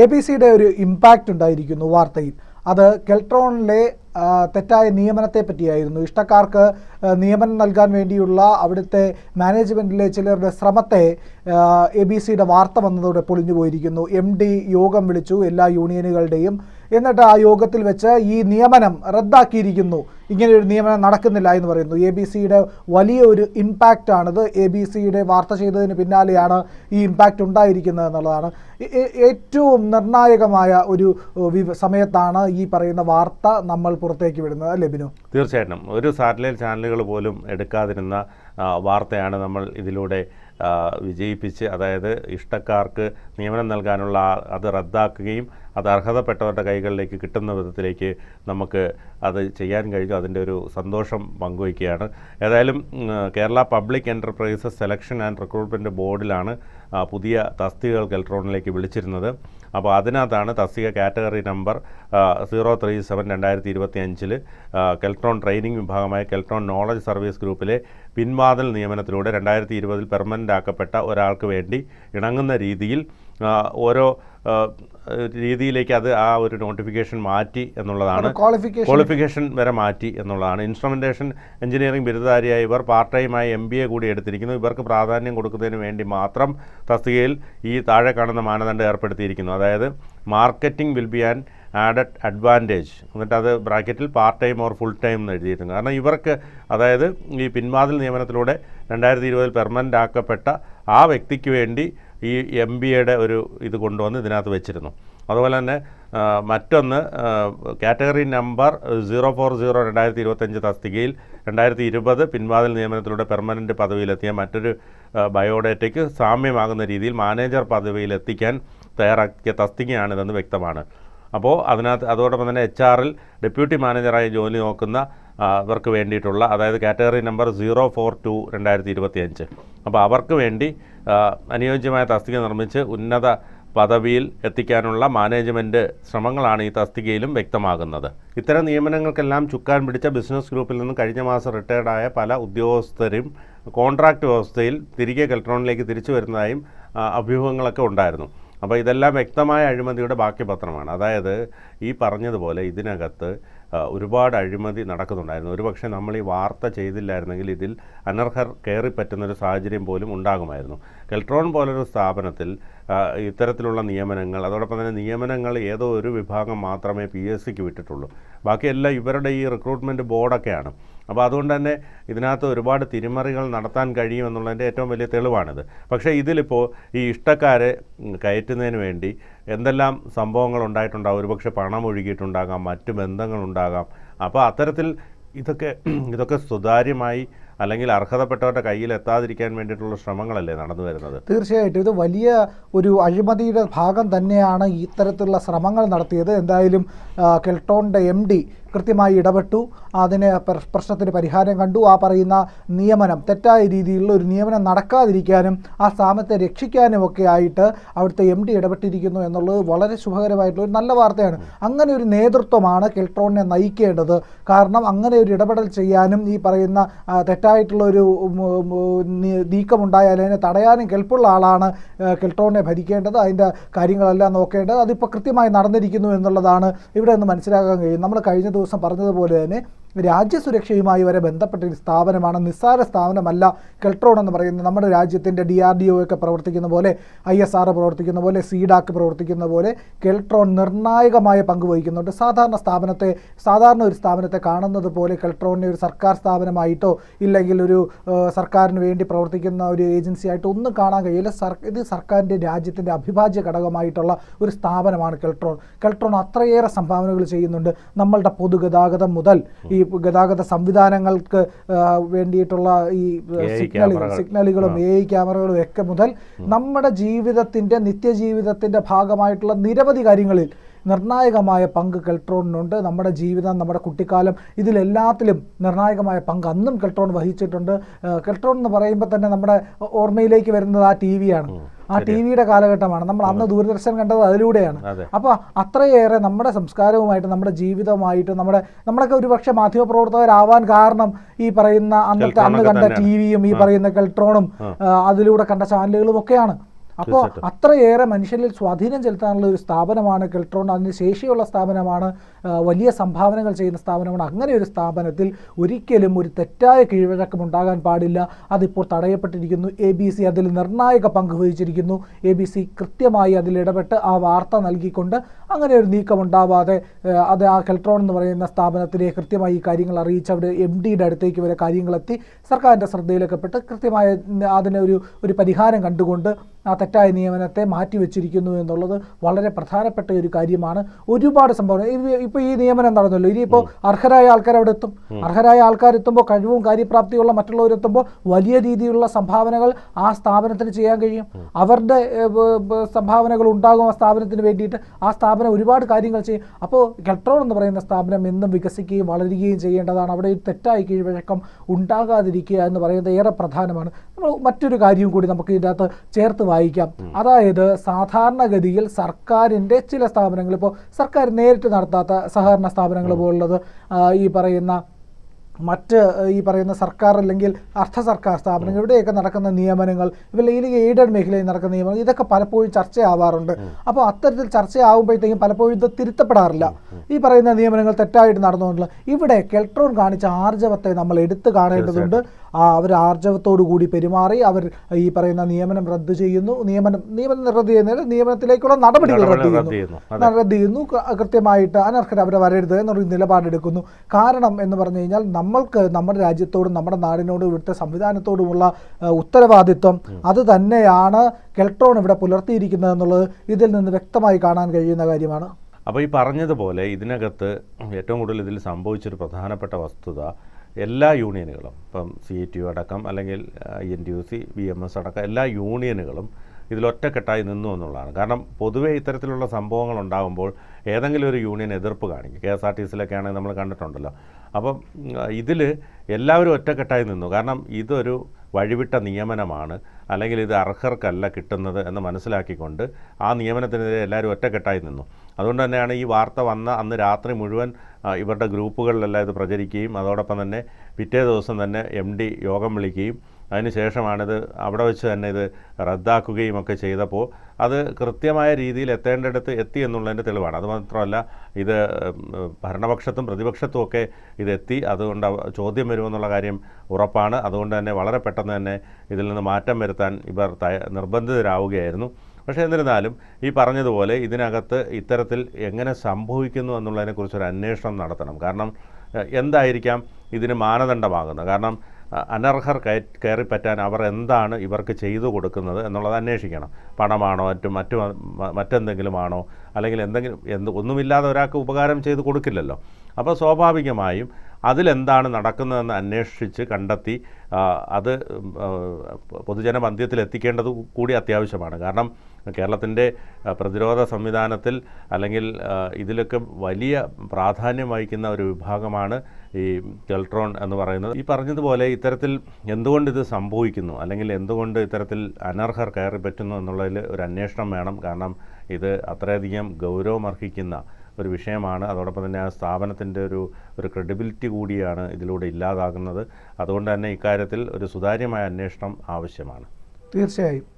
A B സിയുടെ ഒരു impact ഉണ്ടായിരിക്കുന്നു വാർത്തയിൽ. അത് കെൽട്രോണിലെ തെറ്റായ നിയമനത്തെ പറ്റിയായിരുന്നു. ഇഷ്ടക്കാർക്ക് നിയമനം നൽകാൻ വേണ്ടിയുള്ള അവിടുത്തെ മാനേജ്മെന്റിലെ ചിലരുടെ ശ്രമത്തെ എ ബി സിയുടെ വാർത്ത വന്നതോടെ പൊളിഞ്ഞു പോയിരിക്കുന്നു എം ഡി യോഗം വിളിച്ചു. എല്ലാ യൂണിയനുകളുടെയും എന്നിട്ട് ആ യോഗത്തിൽ വെച്ച് ഈ നിയമനം റദ്ദാക്കിയിരിക്കുന്നു. ഇങ്ങനെ ഒരു നിയമനം നടക്കുന്നില്ല എന്ന് പറയുന്നു. എ ബി സിയുടെ വലിയ ഒരു ഇമ്പാക്റ്റ് ആണിത്. എ ബി സിയുടെ വാർത്ത ചെയ്തതിന് പിന്നാലെയാണ് ഈ ഇമ്പാക്റ്റ് ഉണ്ടായിരിക്കുന്നത് എന്നുള്ളതാണ്. ഏറ്റവും നിർണായകമായ ഒരു സമയത്താണ് ഈ പറയുന്ന വാർത്ത നമ്മൾ പുറത്തേക്ക് വിടുന്നത് ബിനു? തീർച്ചയായിട്ടും. ഒരു സാറ്റലൈറ്റ് ചാനലുകൾ പോലും എടുക്കാതിരുന്ന വാർത്തയാണ് നമ്മൾ ഇതിലൂടെ വിജയിപ്പിച്ച് അതായത് ഇഷ്ടക്കാർക്ക് നിയമനം നൽകാനുള്ള അത് റദ്ദാക്കുകയും അത് അർഹതപ്പെട്ടവരുടെ കൈകളിലേക്ക് കിട്ടുന്ന വിധത്തിലേക്ക് നമുക്ക് അത് ചെയ്യാൻ കഴിഞ്ഞു അതിന്റെ ഒരു സന്തോഷം പങ്കുവയ്ക്കുകയാണ്. ഏതായാലും Kerala public enterprises selection and recruitment ബോർഡിലാണ് പുതിയ തസ്തികകൾ കെൽട്രോണിലേക്ക് വിളിച്ചിരുന്നത്. അപ്പോൾ അതിനകത്താണ് തസ്തിക category number zero three seven രണ്ടായിരത്തി ഇരുപത്തി അഞ്ചിൽ കെൽട്രോൺ ട്രെയിനിങ് വിഭാഗമായ കെൽട്രോൺ നോളജ് സർവീസ് ഗ്രൂപ്പിലെ പിൻവാതിൽ നിയമനത്തിലൂടെ രണ്ടായിരത്തി ഇരുപതിൽ പെർമനന്റ് ആക്കപ്പെട്ട ഒരാൾക്ക് വേണ്ടി ഇണങ്ങുന്ന രീതിയിൽ ഓരോ രീതിയിലേക്ക് അത് ആ ഒരു നോട്ടിഫിക്കേഷൻ മാറ്റി എന്നുള്ളതാണ്. ക്വാളിഫിക്കേഷൻ വരെ മാറ്റി എന്നുള്ളതാണ്. ഇൻസ്ട്രുമെന്റേഷൻ എഞ്ചിനീയറിംഗ് ബിരുദധാരിയായ ഇവർ പാർട്ട് ടൈമായി എം ബി എ കൂടി എടുത്തിരിക്കുന്നു. ഇവർക്ക് പ്രാധാന്യം കൊടുക്കുന്നതിന് വേണ്ടി മാത്രം തസ്തികയിൽ ഈ താഴെ കാണുന്ന മാനദണ്ഡം ഏർപ്പെടുത്തിയിരിക്കുന്നു. അതായത് marketing will be an added advantage എന്നിട്ട് അത് ബ്രാക്കറ്റിൽ part time or full time എന്ന് എഴുതിയിട്ടുണ്ട്. കാരണം ഇവർക്ക് അതായത് ഈ പിൻവാതിൽ നിയമനത്തിലൂടെ രണ്ടായിരത്തി ഇരുപതിൽ പെർമനന്റ് ആക്കപ്പെട്ട ആ വ്യക്തിക്ക് വേണ്ടി ഈ എം ബി എയുടെ ഒരു ഇത് കൊണ്ടുവന്ന് ഇതിനകത്ത് വെച്ചിരുന്നു. അതുപോലെ തന്നെ മറ്റൊന്ന് category number zero four zero രണ്ടായിരത്തി ഇരുപത്തഞ്ച് തസ്തികയിൽ രണ്ടായിരത്തി ഇരുപത് പിൻവാതിൽ നിയമനത്തിലൂടെ പെർമനന്റ് പദവിയിലെത്തിയ മറ്റൊരു ബയോഡേറ്റയ്ക്ക് സാമ്യമാകുന്ന രീതിയിൽ മാനേജർ പദവിയിലെത്തിക്കാൻ തയ്യാറാക്കിയ തസ്തികയാണിതെന്ന് വ്യക്തമാണ്. അപ്പോൾ അതിനകത്ത് അതോടൊപ്പം തന്നെ എച്ച് ആറിൽ ഡെപ്യൂട്ടി മാനേജറായി ജോലി നോക്കുന്ന ഇവർക്ക് വേണ്ടിയിട്ടുള്ള അതായത് category number zero four two രണ്ടായിരത്തി ഇരുപത്തി അഞ്ച് അപ്പോൾ അവർക്ക് വേണ്ടി അനുയോജ്യമായ തസ്തിക നിർമ്മിച്ച് ഉന്നത പദവിയിൽ എത്തിക്കാനുള്ള മാനേജ്മെന്റ് ശ്രമങ്ങളാണ് ഈ തസ്തികയിലും വ്യക്തമാകുന്നത്. ഇത്തരം നിയമനങ്ങൾക്കെല്ലാം ചുക്കാൻ പിടിച്ച ബിസിനസ് ഗ്രൂപ്പിൽ നിന്ന് കഴിഞ്ഞ മാസം റിട്ടയർഡായ പല ഉദ്യോഗസ്ഥരും കോൺട്രാക്ട് വ്യവസ്ഥയിൽ തിരികെ കെൽട്രോണിലേക്ക് തിരിച്ചു വരുന്നതായും അഭ്യൂഹങ്ങളൊക്കെ ഉണ്ടായിരുന്നു. അപ്പോൾ ഇതെല്ലാം വ്യക്തമായ അഴിമതിയുടെ ബാക്കി പത്രമാണ് അതായത് ഈ പറഞ്ഞതുപോലെ ഇതിനകത്ത് ഒരുപാട് അഴിമതി നടക്കുന്നുണ്ടായിരുന്നു. ഒരുപക്ഷെ നമ്മൾ ഈ വാർത്ത ചെയ്തില്ലായിരുന്നെങ്കിൽ ഇതിൽ അനർഹർ കയറിപ്പറ്റുന്നൊരു സാഹചര്യം പോലും ഉണ്ടാകുമായിരുന്നു. കെൽട്രോൺ പോലൊരു സ്ഥാപനത്തിൽ ഇത്തരത്തിലുള്ള നിയമനങ്ങൾ അതോടൊപ്പം തന്നെ നിയമനങ്ങൾ ഏതോ ഒരു വിഭാഗം മാത്രമേ പി എസ് സിക്ക് വിട്ടിട്ടുള്ളൂ. ബാക്കിയെല്ലാം ഇവരുടെ ഈ റിക്രൂട്ട്മെന്റ് ബോർഡൊക്കെയാണ്. അപ്പോൾ അതുകൊണ്ട് തന്നെ ഇതിനകത്ത് ഒരുപാട് തിരിമറികൾ നടത്താൻ കഴിയുമെന്നുള്ളതിന്റെ ഏറ്റവും വലിയ തെളിവാണിത്. പക്ഷേ ഇതിലിപ്പോൾ ഈ ഇഷ്ടക്കാരെ കയറ്റുന്നതിന് വേണ്ടി എന്തെല്ലാം സംഭവങ്ങൾ ഉണ്ടായിട്ടുണ്ടാകും ഒരുപക്ഷെ പണം ഒഴുകിയിട്ടുണ്ടാകാം മറ്റു ബന്ധങ്ങളുണ്ടാകാം. അപ്പോൾ അത്തരത്തിൽ ഇതൊക്കെ ഇതൊക്കെ സുതാര്യമായി അല്ലെങ്കിൽ അർഹതപ്പെട്ടവരുടെ കയ്യിൽ എത്താതിരിക്കാൻ വേണ്ടിയിട്ടുള്ള ശ്രമങ്ങളല്ലേ നടന്നു വരുന്നത്? തീർച്ചയായിട്ടും. ഇത് വലിയ ഒരു അഴിമതിയുടെ ഭാഗം തന്നെയാണ് ഇത്തരത്തിലുള്ള ശ്രമങ്ങൾ നടത്തിയത്. എന്തായാലും കെൽട്ടോണിന്റെ എം ഡി കൃത്യമായി ഇടപെട്ടു. അതിന് പ്ര- പ്രശ്നത്തിന് പരിഹാരം കണ്ടു. ആ പറയുന്ന നിയമനം തെറ്റായ രീതിയിലുള്ള ഒരു നിയമനം നടക്കാതിരിക്കാനും ആ സ്ഥാപനത്തെ രക്ഷിക്കാനും ഒക്കെ ആയിട്ട് അവിടുത്തെ എം ഡി ഇടപെട്ടിരിക്കുന്നു എന്നുള്ളത് വളരെ ശുഭകരമായിട്ടുള്ള ഒരു നല്ല വാർത്തയാണ്. അങ്ങനെ ഒരു നേതൃത്വമാണ് കെൽട്രോണിനെ നയിക്കേണ്ടത്. കാരണം അങ്ങനെ ഒരു ഇടപെടൽ ചെയ്യാനും ഈ പറയുന്ന തെറ്റായിട്ടുള്ള ഒരു നീക്കമുണ്ടായാൽ അതിനെ തടയാനും കെൽപ്പുള്ള ആളാണ് കെൽട്രോണിനെ ഭരിക്കേണ്ടത്. അതിന്റെ കാര്യങ്ങളെല്ലാം നോക്കേണ്ടത്. അതിപ്പോൾ കൃത്യമായി നടന്നിരിക്കുന്നു എന്നുള്ളതാണ് ഇവിടെ നിന്ന് മനസ്സിലാക്കാൻ കഴിയും നമ്മൾ കഴിഞ്ഞ ദിവസം പറഞ്ഞതുപോലെ തന്നെ രാജ്യസുരക്ഷയുമായി വരെ ബന്ധപ്പെട്ട ഒരു സ്ഥാപനമാണ് നിസ്സാര സ്ഥാപനമല്ല കെൽട്രോൺ എന്ന് പറയുന്നത്. നമ്മുടെ രാജ്യത്തിന്റെ ഡി ആർ ഡി ഒ ഒക്കെ പ്രവർത്തിക്കുന്ന പോലെ ഐ എസ് ആർ പ്രവർത്തിക്കുന്ന പോലെ സീഡാക്ക് പ്രവർത്തിക്കുന്ന പോലെ കെൽട്രോൺ നിർണായകമായ പങ്ക് വഹിക്കുന്നുണ്ട്. സാധാരണ സ്ഥാപനത്തെ സാധാരണ ഒരു സ്ഥാപനത്തെ കാണുന്നത് പോലെ കെൽട്രോണിനെ ഒരു സർക്കാർ സ്ഥാപനമായിട്ടോ ഇല്ലെങ്കിൽ ഒരു സർക്കാരിന് വേണ്ടി പ്രവർത്തിക്കുന്ന ഒരു ഏജൻസി ആയിട്ടോ ഒന്നും കാണാൻ കഴിയില്ല. സർ ഇത് സർക്കാരിന്റെ രാജ്യത്തിന്റെ അഭിഭാജ്യ ഘടകമായിട്ടുള്ള ഒരു സ്ഥാപനമാണ് കെൽട്രോൺ. കെൽട്രോൺ അത്രയേറെ സംഭാവനകൾ ചെയ്യുന്നുണ്ട്. നമ്മളുടെ പൊതുഗതാഗതം മുതൽ ഈ ഗതാഗത സംവിധാനങ്ങൾക്ക് വേണ്ടിയിട്ടുള്ള ഈ സിഗ്നലുകൾ. സിഗ്നലുകളും എ ഐ ക്യാമറകളും ഒക്കെ മുതൽ നമ്മുടെ ജീവിതത്തിന്റെ നിത്യജീവിതത്തിന്റെ ഭാഗമായിട്ടുള്ള നിരവധി കാര്യങ്ങളിൽ നിർണായകമായ പങ്ക് കെൽട്രോണിനുണ്ട്. നമ്മുടെ ജീവിതം നമ്മുടെ കുട്ടിക്കാലം ഇതിലെല്ലാത്തിലും നിർണായകമായ പങ്ക് അന്നും കെൽട്രോൺ വഹിച്ചിട്ടുണ്ട്. കെൽട്രോൺ എന്ന് പറയുമ്പോൾ തന്നെ നമ്മുടെ ഓർമ്മയിലേക്ക് വരുന്നത് ആ ടി വിയാണ് ആ ടി വിയുടെ കാലഘട്ടമാണ്. നമ്മൾ അന്ന് ദൂരദർശൻ കണ്ടത് അതിലൂടെയാണ്. അപ്പൊ അപ്പോൾ അത്രയേറെ നമ്മുടെ സംസ്കാരവുമായിട്ട് നമ്മുടെ ജീവിതവുമായിട്ട് നമ്മുടെ നമ്മളൊക്കെ ഒരുപക്ഷെ മാധ്യമപ്രവർത്തകരാവാൻ കാരണം ഈ പറയുന്ന അന്നത്തെ അന്ന് കണ്ട. ടി വിയും ഈ പറയുന്ന കെൽട്രോണും അതിലൂടെ കണ്ട ചാനലുകളും ഒക്കെയാണ്. അപ്പോൾ അത്രയേറെ മനുഷ്യരിൽ സ്വാധീനം ചെലുത്താനുള്ള ഒരു സ്ഥാപനമാണ് കെൽട്രോൺ. അതിന് ശേഷിയുള്ള സ്ഥാപനമാണ് വലിയ സംഭാവനകൾ ചെയ്യുന്ന സ്ഥാപനമാണ്. അങ്ങനെ ഒരു സ്ഥാപനത്തിൽ ഒരിക്കലും ഒരു തെറ്റായ കീഴ്വഴക്കം ഉണ്ടാകാൻ പാടില്ല. അതിപ്പോൾ തടയപ്പെട്ടിരിക്കുന്നു. എ ബി സി അതിൽ നിർണായക പങ്ക് വഹിച്ചിരിക്കുന്നു. എ ബി സി കൃത്യമായി അതിൽ ഇടപെട്ട് ആ വാർത്ത നൽകിക്കൊണ്ട് അങ്ങനെ ഒരു നീക്കം ഉണ്ടാവാതെ അത് ആ കെൽട്രോൺ എന്ന് പറയുന്ന സ്ഥാപനത്തിലെ കൃത്യമായി ഈ കാര്യങ്ങൾ അറിയിച്ച് അവിടെ എം ഡിയുടെ അടുത്തേക്ക് വരെ കാര്യങ്ങളെത്തി സർക്കാരിന്റെ ശ്രദ്ധയിലൊക്കെ പെട്ട് കൃത്യമായ അതിനൊരു ഒരു ഒരു പരിഹാരം കണ്ടുകൊണ്ട് ആ തെറ്റായ നിയമനത്തെ മാറ്റിവെച്ചിരിക്കുന്നു എന്നുള്ളത് വളരെ പ്രധാനപ്പെട്ട ഒരു കാര്യമാണ്. ഒരുപാട് സംഭവം. ഇപ്പോൾ ഈ നിയമനം നടന്നല്ലോ. ഇനിയിപ്പോൾ അർഹരായ ആൾക്കാർ അവിടെ എത്തും അർഹരായ ആൾക്കാർ എത്തുമ്പോൾ കഴിവും കാര്യപ്രാപ്തിയുള്ള മറ്റുള്ളവരെത്തുമ്പോൾ വലിയ രീതിയിലുള്ള സംഭാവനകൾ ആ സ്ഥാപനത്തിന് ചെയ്യാൻ കഴിയും. അവരുടെ സംഭാവനകൾ ഉണ്ടാകും ആ സ്ഥാപനത്തിന് വേണ്ടിയിട്ട്. ആ സ്ഥാപനം ഒരുപാട് കാര്യങ്ങൾ ചെയ്യും. അപ്പോൾ കെട്രോൾ എന്ന് പറയുന്ന സ്ഥാപനം എന്നും വികസിക്കുകയും വളരുകയും ചെയ്യേണ്ടതാണ്. അവിടെ ഒരു തെറ്റായ കീഴ്വഴക്കം ഉണ്ടാകാതിരിക്കുക എന്ന് പറയുന്നത് ഏറെ പ്രധാനമാണ്. നമ്മൾ മറ്റൊരു കാര്യവും കൂടി നമുക്ക് ഇതിനകത്ത് ചേർത്ത് വായിക്കാം അതായത് സാധാരണഗതിയിൽ സർക്കാരിന്റെ ചില സ്ഥാപനങ്ങൾ ഇപ്പോൾ സർക്കാർ നേരിട്ട് നടത്താത്ത സഹകരണ സ്ഥാപനങ്ങൾ പോലുള്ളത് ഈ പറയുന്ന മറ്റ് ഈ പറയുന്ന സർക്കാർ അല്ലെങ്കിൽ അർദ്ധ സർക്കാർ സ്ഥാപനങ്ങൾ ഇവിടെയൊക്കെ നടക്കുന്ന നിയമനങ്ങൾ ഈ എയ്ഡഡ് മേഖലയിൽ നടക്കുന്ന നിയമനങ്ങൾ ഇതൊക്കെ പലപ്പോഴും ചർച്ചയാവാറുണ്ട്. അപ്പോൾ അത്തരത്തിൽ ചർച്ചയാവുമ്പോഴത്തേക്കും പലപ്പോഴും ഇത് തിരുത്തപ്പെടാറില്ല. ഈ പറയുന്ന നിയമനങ്ങൾ തെറ്റായിട്ട് നടന്നുകൊണ്ടുള്ള ഇവിടെ കെൽട്രോൺ കാണിച്ച ആർജവത്തെ നമ്മൾ എടുത്തു കാണേണ്ടതുണ്ട്. അവർ ആർജവത്തോടു കൂടി പെരുമാറി അവർ ഈ പറയുന്ന നിയമനം റദ്ദ് ചെയ്യുന്നു. നിയമനം നിയമനം റദ്ദ് ചെയ്യുന്നതിൽ നിയമനത്തിലേക്കുള്ള നടപടികൾ റദ്ദ് ചെയ്യുന്നു. റദ്ദ് ചെയ്യുന്നു. കൃത്യമായിട്ട് അനർഹർ അവരെ വരരുത് എന്നൊരു നിലപാടെടുക്കുന്നു. കാരണം എന്ന് പറഞ്ഞു കഴിഞ്ഞാൽ നമ്മൾക്ക് നമ്മുടെ രാജ്യത്തോടും നമ്മുടെ നാടിനോടും ഇവിടുത്തെ സംവിധാനത്തോടുമുള്ള ഉത്തരവാദിത്വം അത് തന്നെയാണ് കെൽട്രോൺ ഇവിടെ പുലർത്തിയിരിക്കുന്നത് എന്നുള്ളത് ഇതിൽ നിന്ന് വ്യക്തമായി കാണാൻ കഴിയുന്ന കാര്യമാണ്. അപ്പോൾ ഈ പറഞ്ഞതുപോലെ ഇതിനകത്ത് ഏറ്റവും കൂടുതൽ ഇതിൽ സംഭവിച്ചൊരു പ്രധാനപ്പെട്ട വസ്തുത എല്ലാ യൂണിയനുകളും ഇപ്പം സി ടി യു അടക്കം അല്ലെങ്കിൽ N T U C B M S അടക്കം എല്ലാ യൂണിയനുകളും ഇതിലൊറ്റക്കെട്ടായി നിന്നു എന്നുള്ളതാണ്. കാരണം പൊതുവേ ഇത്തരത്തിലുള്ള സംഭവങ്ങൾ ഉണ്ടാകുമ്പോൾ ഏതെങ്കിലും ഒരു യൂണിയൻ എതിർപ്പ് കാണിക്കും. കെ എസ് ആർ ടി സിയിലൊക്കെ ആണെങ്കിൽ നമ്മൾ കണ്ടിട്ടുണ്ടല്ലോ. അപ്പം ഇതിൽ എല്ലാവരും ഒറ്റക്കെട്ടായി നിന്നു. കാരണം ഇതൊരു വഴിവിട്ട നിയമനമാണ് അല്ലെങ്കിൽ ഇത് അർഹർക്കല്ല കിട്ടുന്നത് എന്ന് മനസ്സിലാക്കിക്കൊണ്ട് ആ നിയമനത്തിനെതിരെ എല്ലാവരും ഒറ്റക്കെട്ടായി നിന്നു. അതുകൊണ്ട് തന്നെയാണ് ഈ വാർത്ത വന്ന അന്ന് രാത്രി മുഴുവൻ ഇവരുടെ ഗ്രൂപ്പുകളിലെല്ലാം ഇത് പ്രചരിക്കുകയും അതോടൊപ്പം തന്നെ പിറ്റേ ദിവസം തന്നെ എം യോഗം വിളിക്കുകയും അതിനുശേഷമാണിത് അവിടെ വെച്ച് തന്നെ ഇത് റദ്ദാക്കുകയും ഒക്കെ ചെയ്തപ്പോൾ അത് കൃത്യമായ രീതിയിൽ എത്തേണ്ടടുത്ത് എത്തി എന്നുള്ളതിന്റെ തെളിവാണ്. അതുമാത്രമല്ല ഇത് ഭരണപക്ഷത്തും പ്രതിപക്ഷത്തും ഒക്കെ ഇതെത്തി അതുകൊണ്ട് ചോദ്യം വരുമെന്നുള്ള കാര്യം ഉറപ്പാണ്. അതുകൊണ്ട് തന്നെ വളരെ പെട്ടെന്ന് തന്നെ ഇതിൽ നിന്ന് മാറ്റം വരുത്താൻ ഇവർ നിർബന്ധിതരാവുകയായിരുന്നു. പക്ഷേ എന്നിരുന്നാലും ഈ പറഞ്ഞതുപോലെ ഇതിനകത്ത് ഇത്തരത്തിൽ എങ്ങനെ സംഭവിക്കുന്നു എന്നുള്ളതിനെക്കുറിച്ചൊരു അന്വേഷണം നടത്തണം. കാരണം എന്തായിരിക്കാം ഇതിന് മാനദണ്ഡമാകുന്നത്? കാരണം അനർഹർ കയറി പറ്റാൻ അവർ എന്താണ് ഇവർക്ക് ചെയ്തു കൊടുക്കുന്നത് എന്നുള്ളത് അന്വേഷിക്കണം. പണമാണോ മറ്റും മറ്റു മറ്റെന്തെങ്കിലും മറ്റെന്തെങ്കിലുമാണോ അല്ലെങ്കിൽ എന്തെങ്കിലും എന്ത് ഒന്നുമില്ലാതെ ഒരാൾക്ക് ഉപകാരം ചെയ്ത് കൊടുക്കില്ലല്ലോ. അപ്പോൾ സ്വാഭാവികമായും അതിലെന്താണ് നടക്കുന്നതെന്ന് അന്വേഷിച്ച് കണ്ടെത്തി അത് പൊതുജന മന്ദ്യത്തിൽ എത്തിക്കേണ്ടത് കൂടി അത്യാവശ്യമാണ്. കാരണം കേരളത്തിന്റെ പ്രതിരോധ സംവിധാനത്തിൽ അല്ലെങ്കിൽ ഇതിലൊക്കെ വലിയ പ്രാധാന്യം വഹിക്കുന്ന ഒരു വിഭാഗമാണ് ഈ കെൽട്രോൺ എന്ന് പറയുന്നത്. ഈ പറഞ്ഞതുപോലെ ഇത്തരത്തിൽ എന്തുകൊണ്ട് ഇത് സംഭവിക്കുന്നു? അല്ലെങ്കിൽ എന്തുകൊണ്ട് ഇത്തരത്തിൽ അനർഹർ കയറി പറ്റുന്നു എന്നുള്ളതിൽ ഒരു അന്വേഷണം വേണം. കാരണം ഇത് അത്രയധികം ഗൗരവമർഹിക്കുന്ന ഒരു വിഷയമാണ്. അതോടൊപ്പം തന്നെ ആ സ്ഥാപനത്തിന്റെ ഒരു ഒരു ക്രെഡിബിലിറ്റി കൂടിയാണ് ഇതിലൂടെ ഇല്ലാതാകുന്നത്. അതുകൊണ്ട് തന്നെ ഇക്കാര്യത്തിൽ ഒരു സുതാര്യമായ അന്വേഷണം ആവശ്യമാണ്. തീർച്ചയായും.